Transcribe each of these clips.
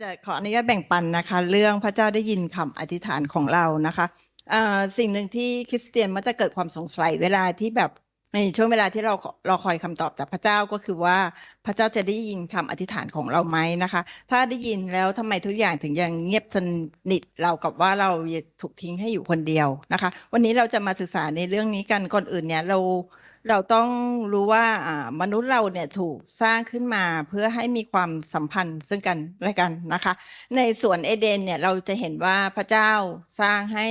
จะขออนุญาตแบ่งปันนะคะ เรื่องพระเจ้าได้ยินคำอธิษฐานของเรานะคะสิ่งหนึ่งที่คริสเตียนมักจะเกิดความสงสัยเวลาที่แบบในช่วงเวลาที่เรารอคอยคำตอบจากพระเจ้าก็คือว่าพระเจ้าจะได้ยินคำอธิษฐานของเราไหมนะคะ ถ้าได้ยินแล้วทำไมทุกอย่างถึงยังเงียบสนิทเรากับว่าเราถูกทิ้งให้อยู่คนเดียวนะคะ วันนี้เราจะมาศึกษาในเรื่องนี้กันก่อนอื่นเนี่ยเรา เราต้องรู้ว่ามนุษย์เราเนี่ยถูกสร้างขึ้นมาเพื่อให้มีความสัมพันธ์ซึ่งกันและกันนะคะ ในสวนเอเดนเนี่ยเราจะเห็นว่าพระเจ้าสร้างให้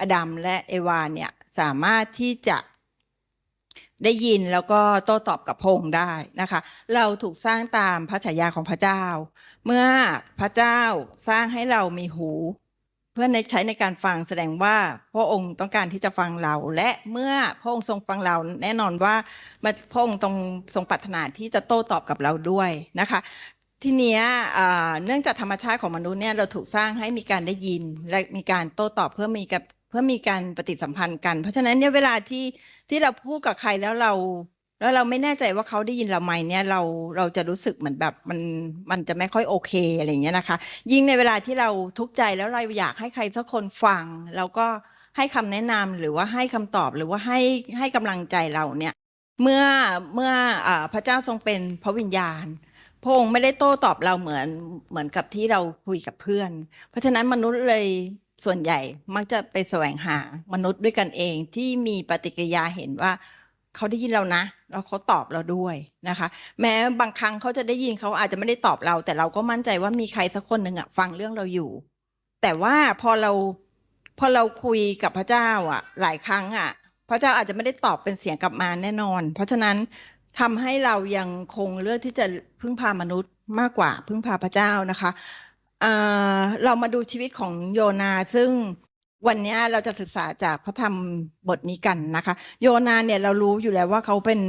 อดัมและเอวาเนี่ยสามารถที่จะได้ยินแล้วก็โต้ตอบกับพงได้นะคะ เราถูกสร้างตามพระฉายาของพระเจ้า เมื่อพระเจ้าสร้างให้เรามีหู เพื่อในใช้ในการฟังแสดงว่าพระองค์ต้องการที่จะฟังเรา และเมื่อพระองค์ทรงฟังเราแน่นอนว่าพระองค์ต้องทรงปรารถนาที่จะโต้ตอบกับเราด้วยนะคะทีเนี้ยเนื่องจากธรรมชาติของมนุษย์เนี่ยเราถูกสร้างให้มีการได้ยิน และมีการโต้ตอบเพื่อมีกับเพื่อมีการปฏิสัมพันธ์กัน เพราะฉะนั้นเนี่ยเวลาที่ที่เราพูดกับใครแล้วเรา แล้วเราไม่แน่ใจว่าเขาได้ยินเราไหมเนี่ยเราเราจะรู้สึกเหมือนแบบมันมันจะไม่ค่อยโอเคอะไรอย่างเงี้ยนะคะ ยิ่งในเวลาที่เราทุกข์ใจแล้วเราอยากให้ใครสักคนฟัง แล้วก็ให้คำแนะนำหรือว่าให้คำตอบหรือว่าให้ให้กำลังใจเราเนี่ย เมื่อเมื่ออพระเจ้าทรงเป็นพระวิญญาณพระองค์ไม่ได้โต้ตอบเราเหมือนเหมือนกับที่เราคุยกับเพื่อน เพราะฉะนั้นมนุษย์เลยส่วนใหญ่มักจะไปแสวงหามนุษย์ด้วยกันเองที่มีปฏิกิริยาเห็นว่า เขาได้ยินเรานะแล้วเขาตอบเราด้วยนะคะ แม้บางครั้งเขาจะได้ยินเขาอาจจะไม่ได้ตอบเรา แต่เราก็มั่นใจว่ามีใครสักคนหนึ่งอะฟังเรื่องเราอยู่ แต่ว่าพอเราพอเราคุยกับพระเจ้าอะหลายครั้งอะพระเจ้าอาจจะไม่ได้ตอบเป็นเสียงกลับมาแน่นอน เพราะฉะนั้นทำให้เรายังคงเลือกที่จะพึ่งพามนุษย์มากกว่าพึ่งพาพระเจ้านะคะอ่าเรามาดูชีวิตของโยนาซึ่ง วันนี้เราจะศึกษาจากพระธรรมบทนี้กันนะคะ โยนาเนี่ยเรารู้อยู่แล้วว่าเขาเป็น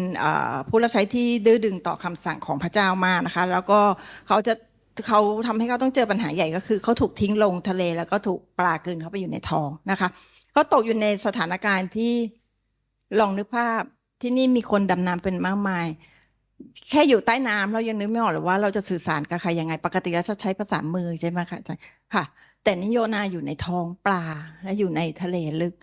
ผู้รับใช้ที่ดื้อดึงต่อคำสั่งของพระเจ้ามากนะคะ แล้วก็เขาจะเขาทำให้เขาต้องเจอปัญหาใหญ่ก็คือเขาถูกทิ้งลงทะเลแล้วก็ถูกปลากินเข้าไปอยู่ในท้องนะคะเขาตกอยู่ในสถานการณ์ที่ลองนึกภาพที่นี่มีคนดำน้ำเป็นมากมาย แค่อยู่ใต้น้ำเรายังนึกไม่ออกเลยว่าเราจะสื่อสารกับใครยังไง ปกติเราจะใช้ภาษามือใช่ไหมคะค่ะ แต่นิโยนาอยู่ในท้องปลาและอยู่ในทะเลลึก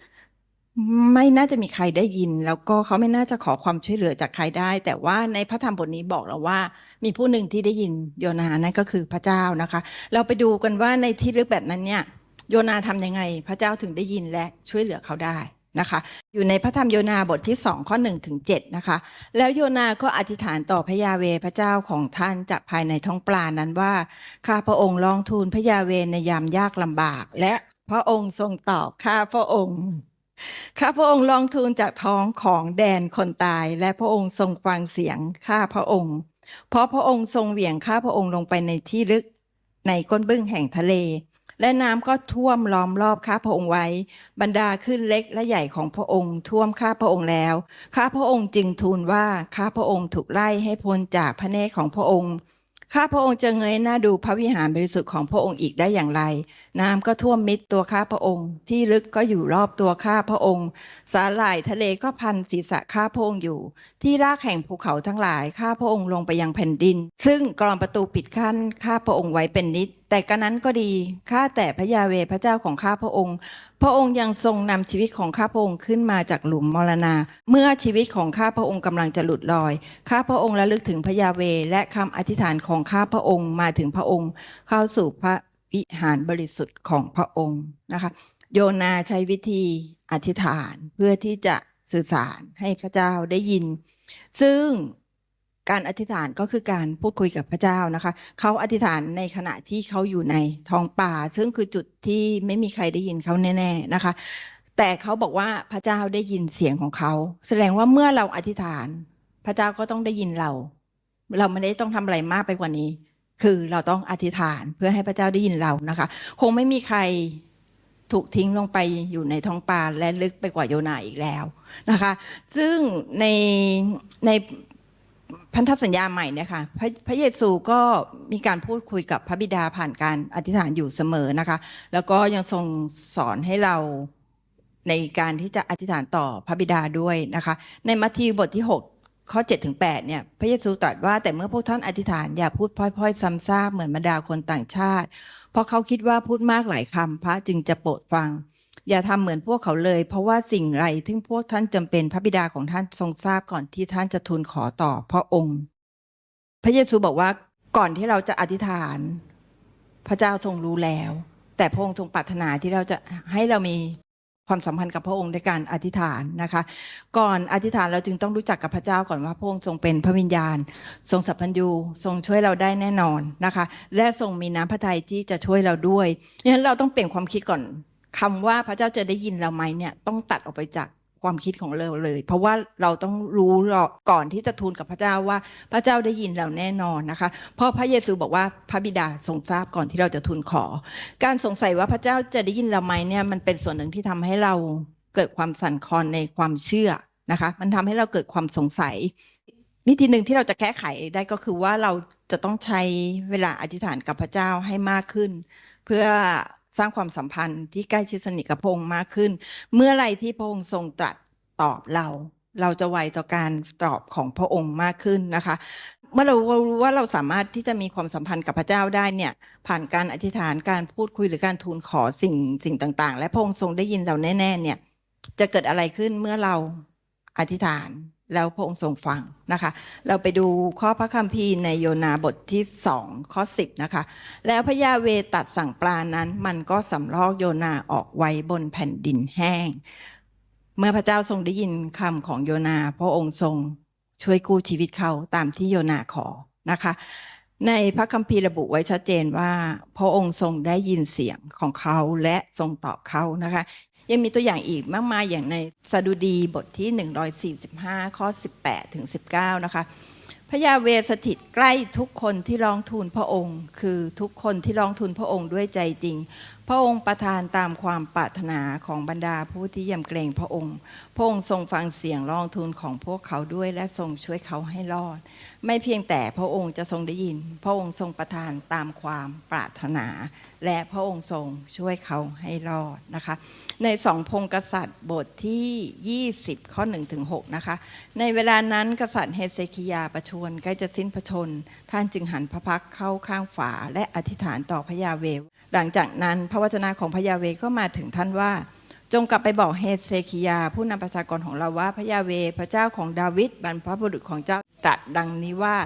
ไม่น่าจะมีใครได้ยิน แล้วก็เขาไม่น่าจะขอความช่วยเหลือจากใครได้ แต่ว่าในพระธรรมบทนี้บอกเราว่า มีผู้หนึ่งที่ได้ยินโยนานั่นก็คือพระเจ้านะคะ เราไปดูกันว่าในที่ลึกแบบนั้นเนี่ย โยนาทำยังไง พระเจ้าถึงได้ยินและช่วยเหลือเขาได้ นะคะ อยู่ในพระธรรมโยนาบทที่สองข้อหนึ่งถึงเจ็ดนะคะ แล้วโยนาก็อธิษฐานต่อพระยาเวพระเจ้าของท่านจากภายในท้องปลานั้นว่า ข้าพระองค์ลองทูลพระยาเวในยามยากลำบาก และพระองค์ทรงตอบข้าพระองค์ข้าพระองค์ลองทูลจากท้องของแดนคนตาย และพระองค์ทรงฟังเสียงข้าพระองค์ เพราะพระองค์ทรงเหวี่ยงข้าพระองค์ลงไปในที่ลึกในก้นบึ้งแห่งทะเล และน้ำก็ท่วมล้อมรอบข้าพระองค์ไว้ บรรดาขึ้นเล็กและใหญ่ของพระองค์ ท่วมข้าพระองค์แล้ว ข้าพระองค์จึงทูลว่าข้าพระองค์ถูกไล่ให้พ้นจากพระเนตรของพระองค์ ข้าพระองค์จะเงยหน้าดูพระวิหารบริสุทธิ์ของพระองค์อีกได้อย่างไร น้ำก็ท่วมมิดตัวข้าพระองค์ ที่ลึกก็อยู่รอบตัวข้าพระองค์ สาหร่ายทะเลก็พันศีรษะข้าพระองค์อยู่ ที่รากแห่งภูเขาทั้งหลายข้าพระองค์ลงไปยังแผ่นดิน ซึ่งกรอนประตูปิดขั้นข้าพระองค์ไว้เป็นนิด แต่กระนั้นก็ดีข้าแต่พระยาเวพระเจ้าของข้าพระองค์ พระองค์ยังทรงนำชีวิตของข้าพระองค์ขึ้นมาจากหลุมมรณา เมื่อชีวิตของข้าพระองค์กำลังจะหลุดลอย ข้าพระองค์ระลึกถึงพระยาเวและคำอธิษฐานของข้าพระองค์มาถึงพระองค์ เข้าสู่พระวิหารบริสุทธิ์ของพระองค์นะคะ โยนาใช้วิธีอธิษฐานเพื่อที่จะสื่อสารให้พระเจ้าได้ยิน ซึ่ง การอธิษฐานก็คือการพูดคุยกับพระเจ้านะคะ เขาอธิษฐานในขณะที่เขาอยู่ในท้องป่า ซึ่งคือจุดที่ไม่มีใครได้ยินเขาแน่ ๆนะคะ แต่เขาบอกว่าพระเจ้าได้ยินเสียงของเขา แสดงว่าเมื่อเราอธิษฐาน พระเจ้าก็ต้องได้ยินเรา เราไม่ได้ต้องทำอะไรมากไปกว่านี้ คือเราต้องอธิษฐานเพื่อให้พระเจ้าได้ยินเรานะคะ คงไม่มีใครถูกทิ้งลงไปอยู่ในท้องปลาและลึกไปกว่าโยนาอีกแล้วนะคะ ซึ่งในใน พันธสัญญาใหม่เนี่ยค่ะพระพระเยซูก็มีการพูดคุยกับพระบิดาผ่านการอธิษฐานอยู่เสมอนะคะ แล้วก็ยังทรงสอนให้เราในการที่จะอธิษฐานต่อพระบิดาด้วยนะคะ ในมัทธิวบทที่ 6 ข้อ7ถึง8เนี่ยพระเยซูตรัสว่าแต่เมื่อพวกท่านอธิษฐานอย่าพูดพล่อยๆซ้ำซากเหมือนบรรดาคนต่างชาติ เพราะเขาคิดว่าพูดมากหลายคำพระจึงจะโปรดฟัง อย่าทำเหมือนพวกเขาเลย เพราะว่าสิ่งไรที่พวกท่านจำเป็นพระบิดาของท่านทรงทราบก่อนที่ท่านจะทูลขอต่อพระองค์ พระเยซูบอกว่าก่อนที่เราจะอธิษฐาน พระเจ้าทรงรู้แล้ว แต่พระองค์ทรงปรารถนาที่เราจะให้เรามีความสัมพันธ์กับพระองค์ในการอธิษฐานนะคะ ก่อนอธิษฐานเราจึงต้องรู้จักกับพระเจ้าก่อนว่าพระองค์ทรงเป็นพระวิญญาณ ทรงสัพพัญญูทรงช่วยเราได้แน่นอนนะคะ และทรงมีน้ำพระทัยที่จะช่วยเราด้วยดังนั้นเราต้องเปลี่ยนความคิดก่อน คำว่าพระเจ้าจะได้ยินเราไหมเนี่ยต้องตัดออกไปจากความคิดของเราเลย เพราะว่าเราต้องรู้ก่อนที่จะทูลกับพระเจ้าว่าพระเจ้าได้ยินเราแน่นอนนะคะ เพราะพระเยซูบอกว่าพระบิดาทรงทราบก่อนที่เราจะทูลขอ การสงสัยว่าพระเจ้าจะได้ยินเราไหมเนี่ยมันเป็นส่วนหนึ่งที่ทำให้เราเกิดความสั่นคลอนในความเชื่อนะคะ มันทำให้เราเกิดความสงสัยวิธีหนึ่งที่เราจะแก้ไขได้ก็คือว่าเราจะต้องใช้เวลาอธิษฐานกับพระเจ้าให้มากขึ้น เพื่อ สร้างความสัมพันธ์ที่ใกล้ชิดสนิทกับพระองค์มากขึ้น เมื่อไรที่พระองค์ทรงตรัสตอบเรา เราจะไวต่อการตอบของพระองค์มากขึ้นนะคะ เมื่อเรารู้ว่าเราสามารถที่จะมีความสัมพันธ์กับพระเจ้าได้เนี่ยผ่านการอธิษฐานการพูดคุยหรือการทูลขอสิ่งสิ่งต่าง ๆ และพระองค์ทรงได้ยินเราแน่ ๆ เนี่ยจะเกิดอะไรขึ้นเมื่อเราอธิษฐาน แล้วพระองค์ทรงฟังนะคะ เราไปดูข้อพระคัมภีร์ในโยนาบทที่สองข้อสิบนะคะ แล้วพระยาเวตัดสั่งปลานั้น มันก็สำลอกโยนาออกไว้บนแผ่นดินแห้ง เมื่อพระเจ้าทรงได้ยินคำของโยนา พระองค์ทรงช่วยกู้ชีวิตเขาตามที่โยนาขอนะคะ ในพระคัมภีร์ระบุไว้ชัดเจนว่า พระองค์ทรงได้ยินเสียงของเขาและทรงตอบเขานะคะ ยังมีตัวอย่างอีกมากมายอย่างในสดุดีบทที่ 145 ข้อ 18 ถึง 19 นะคะพระยาเวสถิตใกล้ทุกคนที่ร้องทูลพระองค์ คือทุกคนที่ร้องทูลพระองค์ด้วยใจจริงพระองค์ประทานตามความปรารถนาของบรรดาผู้ที่ยำเกรงพระองค์ พระองค์ทรงฟังเสียงร้องทูลของพวกเขาด้วยและทรงช่วยเขาให้รอด ไม่เพียงแต่พระองค์จะทรงได้ยิน พระองค์ทรงประทานตามความปรารถนา และพระองค์ทรงช่วยเขาให้รอดนะคะ ในสองพงกษัตริย์บทที่ 20 ข้อ1ถึง6นะคะ ในเวลานั้นกษัตริย์เฮเซคิยาประชวรใกล้จะสิ้นพระชน ท่านจึงหันพระพักเข้าข้างฝาและอธิษฐานต่อพระยาเว หลังจากนั้นพระวจนะของพระยาเวก็มาถึงท่านว่า จงกลับไปบอกเฮเซคิยา ผู้นำประชากรของเราว่าพระยาเวพระเจ้าของดาวิดบรรพบุรุษของเจ้าตรัสดังนี้ว่า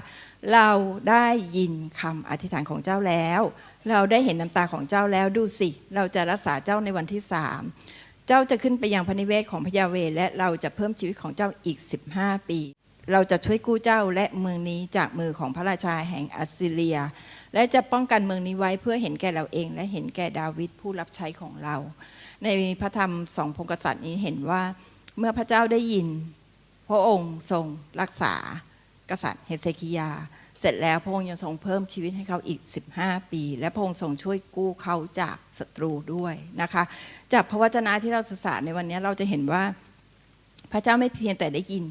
เราได้ยินคำอธิษฐานของเจ้าแล้ว เราได้เห็นน้ำตาของเจ้าแล้วดูสิ เราจะรักษาเจ้าในวันที่สามเจ้าจะขึ้นไปยังพระนิเวศของพระยาเวและเราจะเพิ่มชีวิตของเจ้าอีก 15 ปี เราจะช่วยกู้เจ้าและเมืองนี้จากมือของพระราชาแห่งอัสซีเรีย และจะป้องกันเมืองนี้ไว้เพื่อเห็นแก่เราเอง และเห็นแก่ดาวิดผู้รับใช้ของเรา ในพระธรรมสองพงกษัตริย์นี้เห็นว่าเมื่อพระเจ้าได้ยิน พระองค์ทรงรักษากษัตริย์เฮเซคิยา เสร็จแล้วพระองค์ยังทรงเพิ่มชีวิตให้เขาอีก 15 ปี และพระองค์ทรงช่วยกู้เขาจากศัตรูด้วยนะคะ จากพระวจนะที่เราศึกษาในวันนี้เราจะเห็นว่าพระเจ้าไม่เพียงแต่ได้ยิน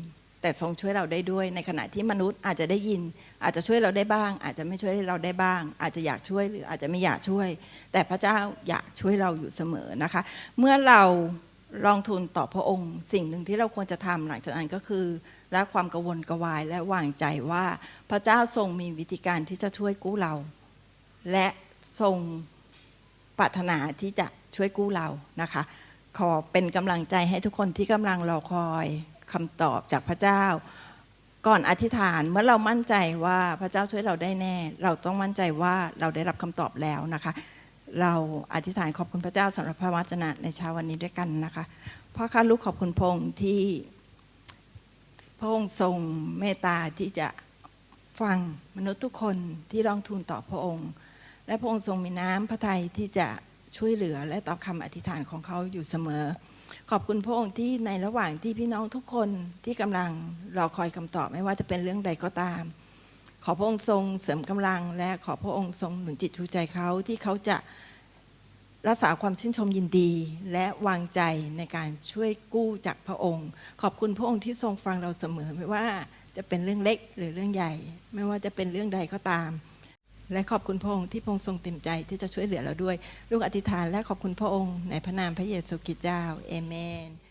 แต่ทรงช่วยเราได้ด้วย ในขณะที่มนุษย์อาจจะได้ยิน อาจจะช่วยเราได้บ้าง อาจจะไม่ช่วยเราได้บ้าง อาจจะอยากช่วยหรืออาจจะไม่อยากช่วย แต่พระเจ้าอยากช่วยเราอยู่เสมอนะคะ เมื่อเราลองทูลต่อพระองค์ สิ่งหนึ่งที่เราควรจะทำหลังจากนั้นก็คือละความกังวลกวายและวางใจว่าพระเจ้าทรงมีวิธีการที่จะช่วยกู้เรา และทรงปรารถนาที่จะช่วยกู้เรานะคะ ขอเป็นกำลังใจให้ทุกคนที่กำลังรอคอย คำตอบจากพระเจ้า ก่อนอธิษฐานเมื่อเรามั่นใจว่าพระเจ้าช่วยเราได้แน่ เราต้องมั่นใจว่าเราได้รับคำตอบแล้วนะคะ เราอธิษฐานขอบคุณพระเจ้าสำหรับพระวจนะในเช้าวันนี้ด้วยกันนะคะพ่อข้าลูกขอบคุณพงค์ที่พระองค์ทรงเมตตาที่จะฟังมนุษย์ทุกคนที่ร้องทูลต่อพระองค์ และพระองค์ทรงมีน้ำพระทัยที่จะช่วยเหลือและตอบคำอธิษฐานของเขาอยู่เสมอ ขอบคุณพระองค์ที่ในระหว่างที่พี่น้องทุกคนที่กำลังรอคอยคำตอบไม่ว่าจะเป็นเรื่องใดก็ตาม ขอพระองค์ทรงเสริมกำลัง และขอพระองค์ทรงหนุนจิตชูใจเขาที่เขาจะรักษาความชื่นชมยินดี และวางใจในการช่วยกู้จากพระองค์ ขอบคุณพระองค์ที่ทรงฟังเราเสมอไม่ว่าจะเป็นเรื่องเล็กหรือเรื่องใหญ่ ไม่ว่าจะเป็นเรื่องใดก็ตาม และขอบคุณพระองค์ที่พระองค์ทรงเต็มใจที่จะช่วยเหลือเราด้วย ลูกอธิษฐานและขอบคุณพระองค์ในพระนามพระเยซูคริสต์เจ้าเอเมน